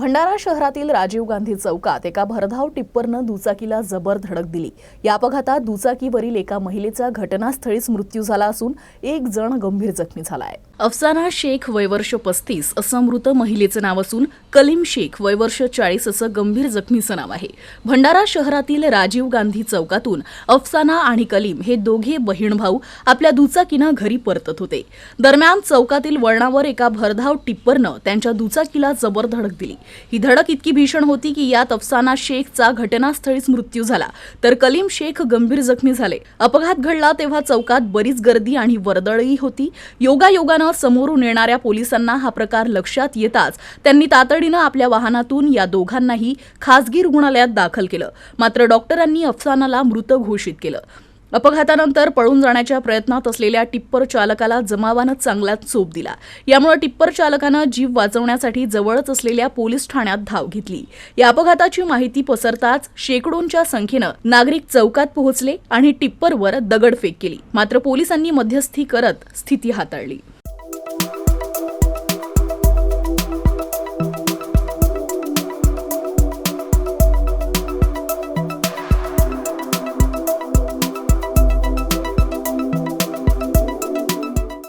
भंडारा शहरातील राजीव गांधी चौकात एका भरधाव टिप्परनं दुचाकीला जबर धडक दिली. या अपघातात दुचाकीवरील एका महिलेचा घटनास्थळीच मृत्यू झाला असून एक जण गंभीर जखमी झाला आहे. अफसाना शेख वयवर्ष पस्तीस असं मृत महिलेचं नाव असून कलीम शेख वयवर्ष चाळीस असं गंभीर जखमीचं नाव आहे. भंडारा शहरातील राजीव गांधी चौकातून अफसाना आणि कलीम हे दोघे बहीण भाऊ आपल्या दुचाकीनं घरी परतत होते. दरम्यान चौकातील वळणावर एका भरधाव टिप्परनं त्यांच्या दुचाकीला जबर धडक दिली. ही धडक इतकी भीषण होती की यात अफसाना शेखचा घटनास्थळीच मृत्यू झाला. तर कलीम शेख गंभीर जखमी झाले. अपघात घडला तेव्हा चौकात बरीच गर्दी आणि वर्दळही होती. योगायोगानं समोरून येणाऱ्या पोलिसांना हा प्रकार लक्षात येताच त्यांनी तातडीनं आपल्या वाहनातून या दोघांनाही खासगी रुग्णालयात दाखल केलं. मात्र डॉक्टरांनी अफसानाला मृत घोषित केलं. अपघातानंतर पळून जाण्याच्या प्रयत्नात असलेल्या टिप्पर चालकाला जमावानं चांगलाच चोप दिला. यामुळे टिप्पर चालकानं जीव वाचवण्यासाठी जवळच असलेल्या पोलीस ठाण्यात धाव घेतली. या अपघाताची माहिती पसरताच शेकडोंच्या संख्येनं नागरिक चौकात पोहोचले आणि टिप्परवर दगडफेक केली. मात्र पोलिसांनी मध्यस्थी करत स्थिती हाताळली.